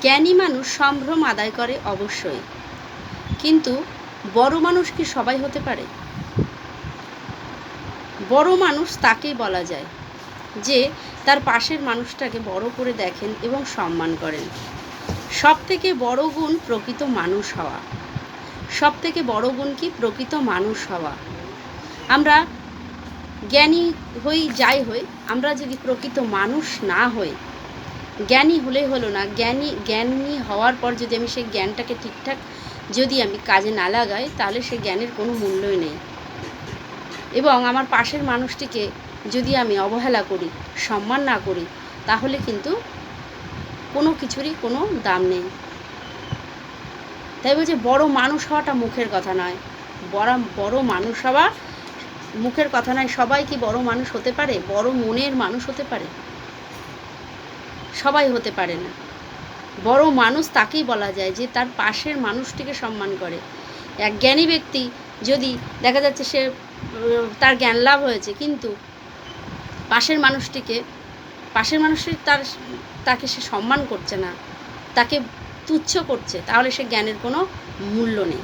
জ্ঞানী মানুষ সম্ভ্রম আদায় করে অবশ্যই। কিন্তু বড় মানুষ কি সবাই হতে পারে? বড় মানুষ তাকেই বলা যায় যে তার পাশের মানুষটাকে বড় করে দেখেন এবং সম্মান করেন। সব থেকে বড় গুণ প্রকৃত মানুষ হওয়া। সব থেকে বড় গুণ কি প্রকৃত মানুষ হওয়া। আমরা জ্ঞানী হই, যাই হই, আমরা যদি প্রকৃত মানুষ না হই জ্ঞানী হলেই হলো না। জ্ঞানী জ্ঞানী হওয়ার পর যদি আমি সেই জ্ঞানটাকে ঠিকঠাক যদি আমি কাজে না লাগাই, তাহলে সেই জ্ঞানের কোনো মূল্যই নেই। এবং আমার পাশের মানুষটিকে যদি আমি অবহেলা করি, সম্মান না করি, তাহলে কিন্তু কোনো কিছুরই কোনো দাম নেই। তাই বলছে, বড় মানুষ হওয়াটা মুখের কথা নয়। বড় বড় মানুষ হওয়া মুখের কথা নয়। সবাই কি বড় মানুষ হতে পারে? বড় মনের মানুষ হতে পারে? সবাই হতে পারে না। বড় মানুষ তাকেই বলা যায় যে তার পাশের মানুষটিকে সম্মান করে। এক জ্ঞানী ব্যক্তি যদি দেখা যাচ্ছে সে তার জ্ঞান লাভ হয়েছে, কিন্তু পাশের মানুষটিকে, পাশের মানুষটি তার, তাকে সে সম্মান করছে না, তাকে তুচ্ছ করছে, তাহলে সে জ্ঞানের কোনো মূল্য নেই।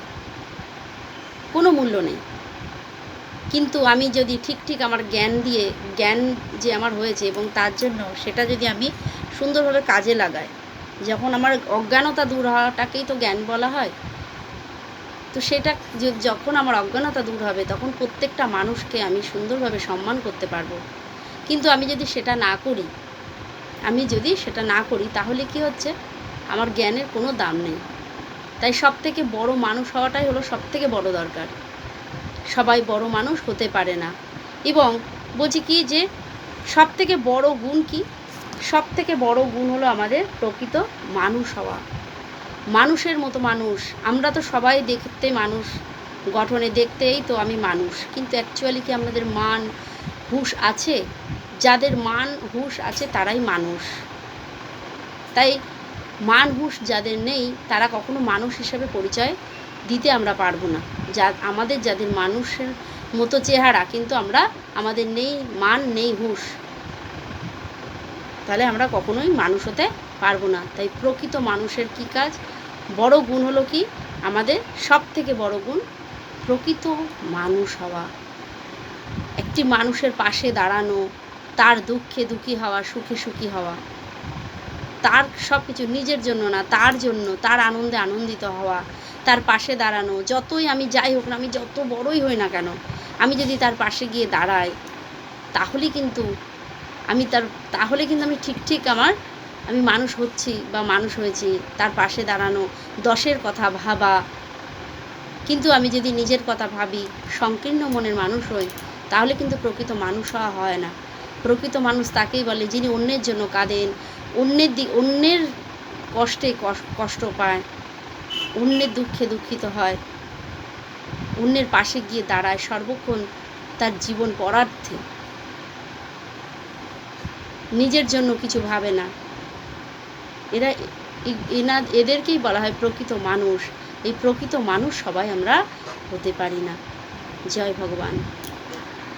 কোনো মূল্য নেই। কিন্তু আমি যদি ঠিক ঠিক আমার জ্ঞান দিয়ে, জ্ঞান যে আমার হয়েছে এবং তার জন্য সেটা যদি আমি সুন্দরভাবে কাজে লাগায়। যখন আমার অজ্ঞানতা দূর হওয়াটাকেই তো জ্ঞান বলা হয়। তো সেটা যখন আমার অজ্ঞানতা দূর হবে, তখন প্রত্যেকটা মানুষকে আমি সুন্দরভাবে সম্মান করতে পারব। কিন্তু আমি যদি সেটা না করি, আমি যদি সেটা না করি, তাহলে কি হচ্ছে? আমার জ্ঞানের কোনো দাম নেই। তাই সব থেকে বড় মানুষ হওয়াটাই হলো সব থেকে বড় দরকার। সবাই বড় মানুষ হতে পারে না। এবং বলছি কি যে সব থেকে বড় গুণ কি? সব থেকে বড় গুণ হলো আমাদের প্রকৃত মানুষ হওয়া। মানুষের মতো মানুষ। আমরা তো সবাই দেখতে মানুষ, গঠনে দেখতেই তো আমি মানুষ। কিন্তু অ্যাকচুয়ালি কি আমাদের মান হুঁশ আছে? যাদের মান হুঁশ আছে তারাই মানুষ। তাই মান হুঁশ যাদের নেই, তারা কখনো মানুষ হিসেবে পরিচয় দিতে আমরা পারব না। যা, আমাদের যাদের মানুষের মতো চেহারা, কিন্তু আমরা, আমাদের নেই, মান নেই হুঁশ। তাহলে আমরা কখনোই মানুষ হতে পারব না। তাই প্রকৃত মানুষের কি কাজ? বড় গুণ হলো কি? আমাদের সব থেকে বড় গুণ প্রকৃত মানুষ হওয়া। একটি মানুষের পাশে দাঁড়ানো, তার দুঃখে দুঃখী হওয়া, সুখে সুখী হওয়া। তার সব কিছু নিজের জন্য না, তার জন্য, তার আনন্দে আনন্দিত হওয়া, তার পাশে দাঁড়ানো, যতই আমি যাই হোক না, আমি যত বড়ই হই না কেন, আমি যদি তার পাশে গিয়ে দাঁড়াই তাহলে কিন্তু আমি তার, তাহলে কিন্তু আমি ঠিক ঠিক আমার, আমি মানুষ হচ্ছি বা মানুষ হয়েছি, তার পাশে দাঁড়ানো, দশের কথা ভাবা। কিন্তু আমি যদি নিজের কথা ভাবি, সংকীর্ণ মনের মানুষ হই, তাহলে কিন্তু প্রকৃত মানুষ হওয়া হয় না। প্রকৃত মানুষ তাকেই বলে যিনি অন্যের জন্য কাঁদেন, অন্যের দিক অন্যের কষ্টে কষ- কষ্ট পায়, অন্যের দুঃখে দুঃখিত হয়, অন্যের পাশে গিয়ে দাঁড়ায় সর্বক্ষণ তার জীবন পরার্থে। নিজের জন্য কিছু ভাবে না। এরা এনা, এদেরকেই বলা হয় প্রকৃত মানুষ। এই প্রকৃত মানুষ সবাই আমরা হতে পারি না। জয় ভগবান।